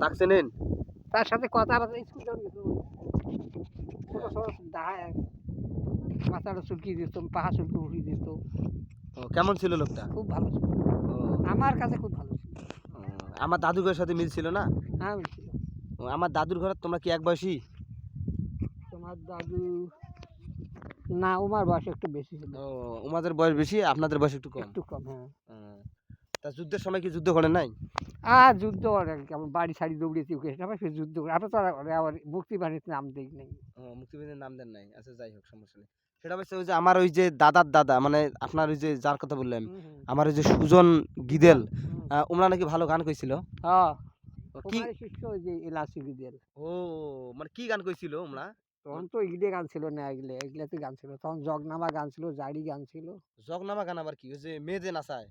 তাক চেনেন তার সাথে কথা বলতে স্কুল মাথাটা চুলকি দিত পাহা চুলকি উঠিয়ে দিত। কেমন ছিল লোকটা? খুব ভালো ছিল। আমার কাছে খুব ভালো ছিল। আমার দাদুর ঘরের সাথে মিল ছিল না? হ্যাঁ আমার দাদুর ঘরে তোমরা কি এক বয়সী? তোমার দাদু না ওমার বয়স একটু বেশি ছিল। ও উমাদের বয়স বেশি আপনাদের বয়স একটু কম? একটু কম হ্যাঁ। তা যুদ্ধের সময় কি যুদ্ধ করেন নাই? আর যুদ্ধ করে কেমন বাড়ি সাড়ি দৌড়িয়েছি ওকে না সে যুদ্ধ করে আমরা তো আবার মুক্তি বাহিনীতে নাম দিই নাই। ও, মুক্তিবাহিনীর নাম দেন নাই আচ্ছা যাই হোক সমস্যা নেই। সেটা হচ্ছে ওই যে আমার ওই যে দাদার দাদা মানে আপনার ওই যে যার কথা বললেন আমার ওই যে সুজন গিদেল। ওমরা নাকি ভালো গান কইছিল। হ্যাঁ। কি? যে এলাচি দিয়ে ও মানে কি গান কইছিল ওমরা? তখন তো এগুলো গান ছিল না এগুলো এগুলাতে গান ছিল। তখন জগনামা গান ছিল জারি গান ছিল। জগনামা গান আবার কি? ওই যে মেয়ে যে নাচায়।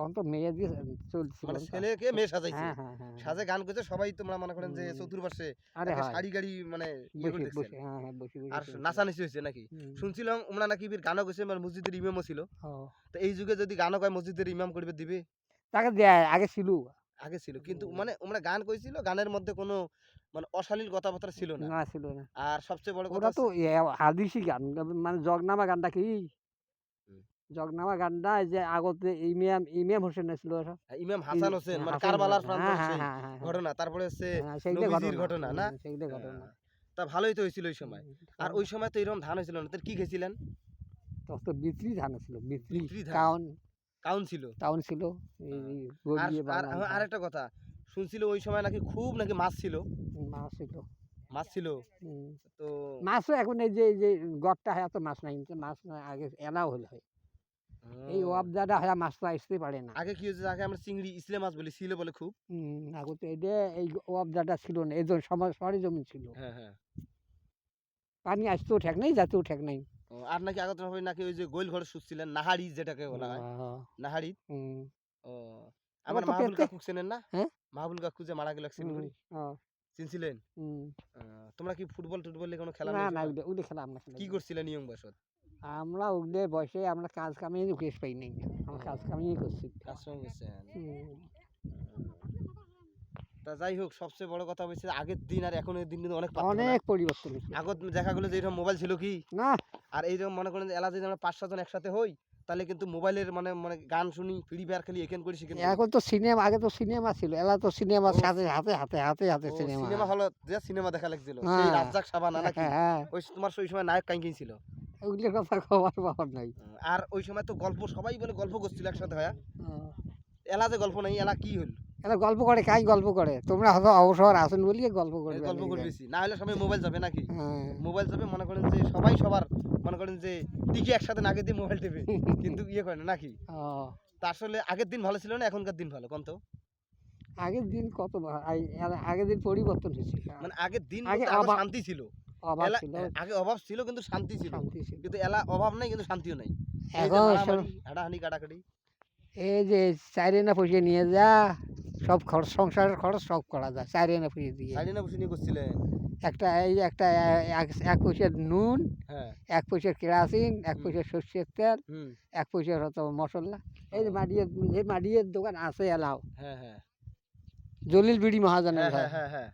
তখন তো মেয়ে দিয়ে চলছিল মানে ছেলেকে মেয়ে সাজাইছে। হ্যাঁ হ্যাঁ হ্যাঁ সাজে গান করছে সবাই তোমরা মনে করেন যে চতুর্পাশে শাড়ি গাড়ি মানে ইয়ে আর। নাচানাচি হয়েছে নাকি? শুনছিলাম ওমরা নাকি গানও গেছে মানে মসজিদের ইমামও ছিল। তো এই যুগে যদি গানও কয় মসজিদের ইমাম করবে দিবে? তাকে দেয় আগে ছিল। আগে ছিল। কিন্তু মানে ওমরা গান কইছিল গানের মধ্যে কোনো মানে অশালীল কথাবার্তা ছিল না। না ছিল না। আর সবচেয়ে বড় কথা তো হাদিসি গান মানে জগনামা গানটা কি। জগনামা এই যে আগতে ইমাম ইমাম হোসেন ছিল ওসব। ইমাম হাসান হোসেন হ্যাঁ, মানে কারবালার প্রান্ত হ্যাঁ, হ্যাঁ, ঘটনা তারপরে হচ্ছে নবীজির ঘটনা না? সেইটা ঘটনা। তা ভালোই তো হয়েছিল ওই সময়। আর ওই সময় তো এরকম ধান হয়েছিল না। তোর কি খেয়েছিলেন? তখন তো ধান ছিল? ছিল টাউন ছিল। আর বানানো কথা শুনছিল ওই সময় নাকি খুব নাকি মাছ ছিল? মাছ ছিল। মাছ ছিল? তো মাছও এখন এই যে এই যে গড়টা হয় এত মাছ নাই মাছ আগে এলাও হলে হয়। এই ও, ওয়াবদাটা হয় মাছ তো আসতে পারে না। আগে কি হয়েছে আগে আমরা চিংড়ি ইসলে মাছ বলি ছিল বলে খুব। আগে তো এটা এই ওয়াবদাটা ছিল না এই জন্য সমাজ সরি জমি ছিল। হ্যাঁ হ্যাঁ। পানি আসতেও ঠেক নাই যাতেও ঠেক নাই। আর নাকি আগত হবে নাকি ওই যে গোল ঘরে শুচ্ছিলেন নাহাড়ি যেটাকে বলা হয় হুম, ও আমার মাহবুল কাকু চেনেন না? হ্যাঁ? মাহবুল কাকু যে মারা গেল হুম, চিনছিলেন? তোমরা কি ফুটবল টুটবল নিয়ে কোনো খেলা না না ওগুলো খেলা আমরা কি। করছিলেন নিয়ম বয়সত আমরা ওগুলো বসে আমরা কাজ কামিয়ে কেস পাই নাই। আমরা কাজ কামিয়ে করছি। কাজ গেছেন তা যাই হোক সবচেয়ে বড় কথা হচ্ছে আগের দিন আর এখনের দিন কিন্তু অনেক অনেক পরিবর্তন আগত দেখা গেলো যে এরকম মোবাইল ছিল কি? না। আর এইরকম মনে করেন যে এলা যদি আমরা পাঁচ সাতজন একসাথে হই তাহলে কিন্তু মোবাইলের মানে মানে গান শুনি ফ্রি ফায়ার খেলি এখান করি সেখানে এখন তো সিনেমা আগে তো সিনেমা ছিল। এলা তো সিনেমার ও, সাথে হাতে হাতে হাতে হাতে সিনেমা সিনেমা হল যে সিনেমা দেখা লাগছিল। সেই হ্যাঁ। রাজ্জাক সাবানা নাকি? হ্যাঁ। হ্যাঁ ওই তোমার ওই সময় নায়ক কাইকিন ছিল। ওগুলোর কথা খবর পাওয়ার নাই। আর ওই সময় তো গল্প সবাই বলে গল্প করছিল একসাথে হয় এলা যে গল্প নাই এলা কি হল এরা গল্প করে কাই গল্প করে? তোমরা হয়তো অবসর আসেন বলিয়ে গল্প করবে গল্প করবেছি না হলে সবাই মোবাইল যাবে নাকি? হ্যাঁ। মোবাইল যাবে মনে করেন যে সবাই সবার মনে করেন যে টিকি একসাথে দিয়ে মোবাইল টিপে কিন্তু ইয়ে করে না নাকি? তা আসলে আগের দিন ভালো ছিল না এখনকার দিন ভালো? কোন তো? আগের দিন কত আগের দিন পরিবর্তন হয়েছে মানে আগের দিন আগে শান্তি ছিল। অভাব ছিল। আগে অভাব ছিল কিন্তু শান্তি ছিল। শান্তি ছিল। কিন্তু এলা অভাব নাই কিন্তু শান্তিও নাই। এই এখন সব- কাটাকাটি। এই যে চাইরেনা পয়সা নিয়ে যা সব খরচ সংসারের খরচ সব করা যায় চাইরেনা পয়সা দিয়ে। সাইডে না বসে নিয়ে করছিলেন একটা এই একটা এক- পয়সার নুন হ্যাঁ। এক পয়সার কেরাসিন এক। পয়সার সর্ষের তেল এক পয়সার হতো মশলা। এই যে মাডিয়ের যে মাডিয়ের দোকান আছে এলাও। হ্যাঁ হ্যাঁ। জলিল বিড়ি মহাজনের হ্যাঁ হ্যাঁ হ্যাঁ।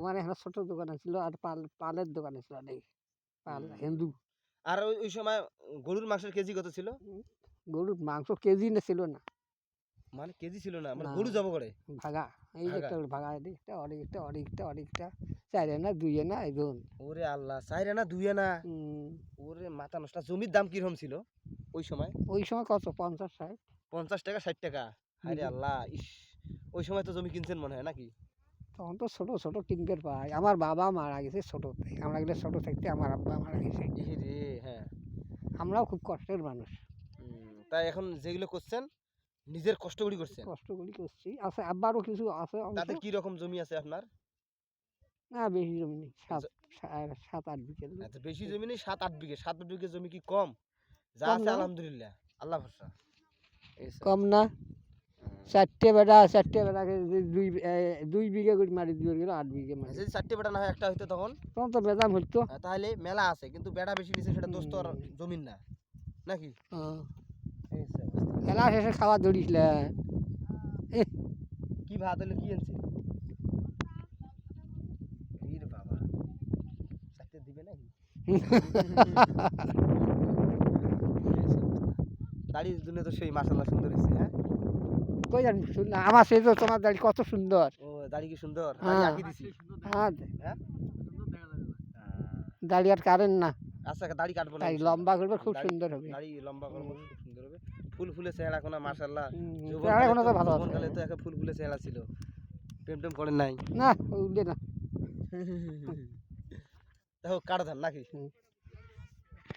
ওখানে একটা ছোট দোকান ছিল আর পাল পালের দোকান ছিল অনেক পাল হিন্দু। আর ওই ওই সময় গরুর মাংসের কেজি কত ছিল? গরুর মাংস কেজি না ছিল না। মানে কেজি ছিল না মানে গরু জব করে? ভাগা এই ভাগা। একটা ভাগা এদিকটা অনেকটা অনেকটা অনেকটা চারে না দুই না এই ধরুন। ওরে আল্লাহ চাইরে না দুইয়ে না? ওরে মাথা নষ্ট জমির দাম কীরকম ছিল ওই সময়? ওই সময় কত পঞ্চাশ ষাট? পঞ্চাশ টাকা ষাট টাকা? আরে আল্লাহ ইস ওই সময় তো জমি কিনছেন মনে হয় নাকি? তখন তো ছোট ছোট কিনতে পাই আমার বাবা মারা গেছে ছোটতে। আমরা গেলে ছোট থাকতে আমার আব্বা মারা গেছে। হ্যাঁ। আমরাও খুব কষ্টের মানুষ। তাই এখন যেগুলো করছেন নিজের কষ্ট করে করছেন? কষ্ট করি করছি। আছে আব্বারও কিছু আছে তাতে কি রকম জমি আছে আপনার? না বেশি জমি নেই। সাত সাত আট বিঘে আচ্ছা বেশি জমি নেই সাত আট বিঘে। সাত আট বিঘে জমি কি কম? যা আছে আলহামদুলিল্লাহ। আল্লাহ ভরসা। কম না। চারটে বেটা চারটে বেটাকে দুই দুই বিঘে করে মারি দিয়ে গেল আট বিঘে মারি যদি চারটে বেটা না হয় একটা হইতো তখন? তখন তো বেদাম হইতো। তাহলে মেলা আছে কিন্তু বেটা বেশি নিছে সেটা দোস্ত আর জমিন না। নাকি? খেলা শেষে খাওয়া দৌড়িছিলে কি ভাত হলো কি আনছে? বাবা। চারটে দিবে নাকি? দাড়ি তো সেই মাসাল্লাহ সুন্দর হয়েছে হ্যাঁ? কই জানি আমার সেই তো তোমার দাড়ি কত সুন্দর। ও দাড়ি কি সুন্দর? হ্যাঁ। দাড়ি হ্যাঁ। হ্যাঁ? দাড়ি আর কারেন না। আচ্ছা দাড়ি কাটবো না লম্বা করবে খুব সুন্দর হবে। দাড়ি লম্বা করব খুব সুন্দর হবে। ফুল ফুলে চেহারা কোনো হুম, চেহারা এখনও তো ভালো আছে। তো একটা ফুল ফুলে চেহারা ছিল। প্রেম টেম করেন নাই। না উঠলে না। দেখো কাটা ধান নাকি? হুম।